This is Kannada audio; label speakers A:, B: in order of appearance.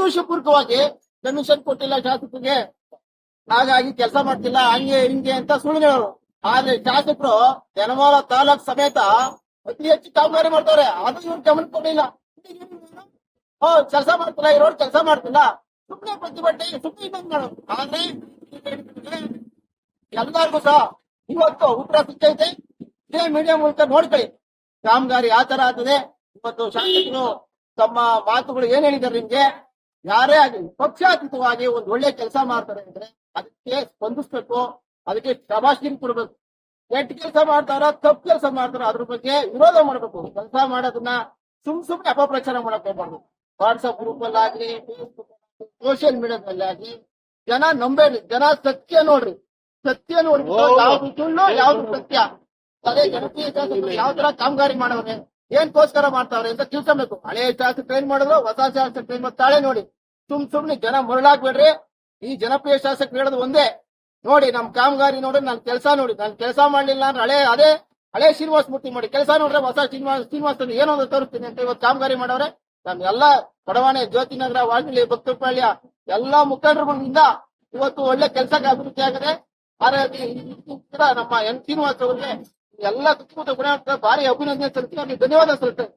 A: ಉದ್ದೇಶಪೂರ್ವಕವಾಗಿ ಕಮಿಷನ್ ಕೊಟ್ಟಿಲ್ಲ ಶಾಸಕರಿಗೆ. ಹಾಗಾಗಿ ಕೆಲಸ ಮಾಡ್ತಿಲ್ಲ, ಹಂಗೆ ಹಿಂಗೆ ಅಂತ ಸುಳ್ಳು ಹೇಳೋರು. ಆದ್ರೆ ಶಾಸಕರು ಜನಮಾಲ ತಾಲೂಕ್ ಸಮೇತ ಅತಿ ಹೆಚ್ಚು ಕಾಮಗಾರಿ ಮಾಡ್ತಾರೆ. ಅದು ಇವ್ರು ಗಮನ ಕೊಡಲಿಲ್ಲ. ಕೆಲಸ ಮಾಡ್ತಿಲ್ಲ, ಇರೋರು ಕೆಲಸ ಮಾಡ್ತಿಲ್ಲ. ಸುಮ್ಮನೆ ಪ್ರತಿಭಟನೆ ಸುಮ್ಮನೆ ಇನ್ನೊಂದು ಮಾಡೋದು ಆದ್ರೆ ಸಹ ಇವತ್ತು ಉತ್ತರ ಸಿಕ್ಕೈತೆ ಇದೇ ಮೀಡಿಯಾ ಮೂಲಕ ನೋಡ್ಕೊಳ್ಳಿ. ಕಾಮಗಾರಿ ಆತರ ತರ ಆಗ್ತದೆ. ಇವತ್ತು ಶಾಸಕರು ತಮ್ಮ ಮಾತುಗಳು ಏನ್ ಹೇಳಿದ್ದಾರೆ ನಿಮ್ಗೆ? ಯಾರೇ ಆಗಲಿ ಪಕ್ಷಾತೀತವಾಗಿ ಒಂದ್ ಒಳ್ಳೆ ಕೆಲಸ ಮಾಡ್ತಾರೆ ಅಂದ್ರೆ ಅದಕ್ಕೆ ಸ್ಪಂದಿಸ್ಬೇಕು ಅದಕ್ಕೆ ಶಬಾಷಿಂಗ್ ಕೊಡ್ಬೇಕು. ಕೆಟ್ಟ ಕೆಲಸ ಮಾಡ್ತಾರ ತಪ್ಪು ಕೆಲಸ ಮಾಡ್ತಾರ ಅದ್ರ ಬಗ್ಗೆ ವಿರೋಧ ಮಾಡ್ಬೇಕು. ಕೆಲಸ ಮಾಡೋದನ್ನ ಸುಮ್ ಸುಮ್ನೆ ಅಪಪ್ರಚಾರ ಮಾಡಕ್ ಹೋಗ್ಬಾರ್ದು. ವಾಟ್ಸಪ್ ಗ್ರೂಪ್ ಅಲ್ಲಿ ಆಗ್ಲಿ ಫೇಸ್ಬುಕ್ ಸೋಷಿಯಲ್ ಮೀಡಿಯಾದಲ್ಲಿ ಆಗ್ಲಿ ಜನ ನಂಬೇಡಿ ಜನ ಸತ್ಯ ನೋಡ್ರಿ. ಸತ್ಯ ನೋಡ್ರಿ ಯಾವ್ದು ಸುಳ್ಳು ಯಾವ್ದು ಸತ್ಯ. ಅದೇ ಜನಪ್ರಿಯ ಯಾವ ತರ ಕಾಮಗಾರಿ ಮಾಡವ್ರೆ ಏನ್ಕೋಸ್ಕರ ಮಾಡ್ತಾವ್ರೆ ಅಂತ ತಿಳ್ಕೊಬೇಕು. ಹಳೆ ಶಾಸಕ ಟ್ರೈನ್ ಮಾಡಿದ್ರು, ಹೊಸ ಶಾಸಕ ಟ್ರೈನ್ ಮಾಡ್ತಾಳೆ ನೋಡಿ. ಸುಮ್ ಸುಮ್ನೆ ಜನ ಮರಳಾಗ್ಬೇಡ್ರಿ. ಈ ಜನಪ್ರಿಯ ಶಾಸಕ ಹೇಳೋದು ಒಂದೇ. ನೋಡಿ, ನಮ್ ಕಾಮಗಾರಿ ನೋಡಿ ನನ್ ಕೆಲಸ ನೋಡಿ. ನಾನು ಕೆಲಸ ಮಾಡ್ಲಿಲ್ಲ ಅಂದ್ರೆ ಹಳೆ, ಅದೇ ಹಳೆ ಶ್ರೀನಿವಾಸ ಮೂರ್ತಿ ಮಾಡಿ. ಕೆಲಸ ನೋಡ್ರೆ ಹೊಸ ಶ್ರೀನಿವಾಸ ಶ್ರೀನಿವಾಸ ಏನೋ ತೋರಿಸ್ತೀನಿ ಅಂತ ಇವತ್ತು ಕಾಮಗಾರಿ ಮಾಡವ್ರೆ ನಮ್ ಎಲ್ಲಾ ಬಡವಾಣೆ ಜ್ಯೋತಿನಗರ ವಾಲ್ಮೀಲಿ ಭಕ್ತಪಾಳ್ಯ ಎಲ್ಲಾ ಮುಖಂಡರುಗಳಿಂದ ಇವತ್ತು ಒಳ್ಳೆ ಕೆಲಸ ಅಭಿವೃದ್ಧಿ ಆಗಿದೆ. ಹಾಗಾಗಿ ನಮ್ಮ ಎನ್ ಶ್ರೀನಿವಾಸ್ ಅವರಿಗೆ ಎಲ್ಲ ಕುಟುಂಬದ ಗುಣ ಭಾರಿ ಅಭಿನಂದನೆ ಸಲ್ಲಿಸಿ ಅವ್ರಿಗೆ ಧನ್ಯವಾದ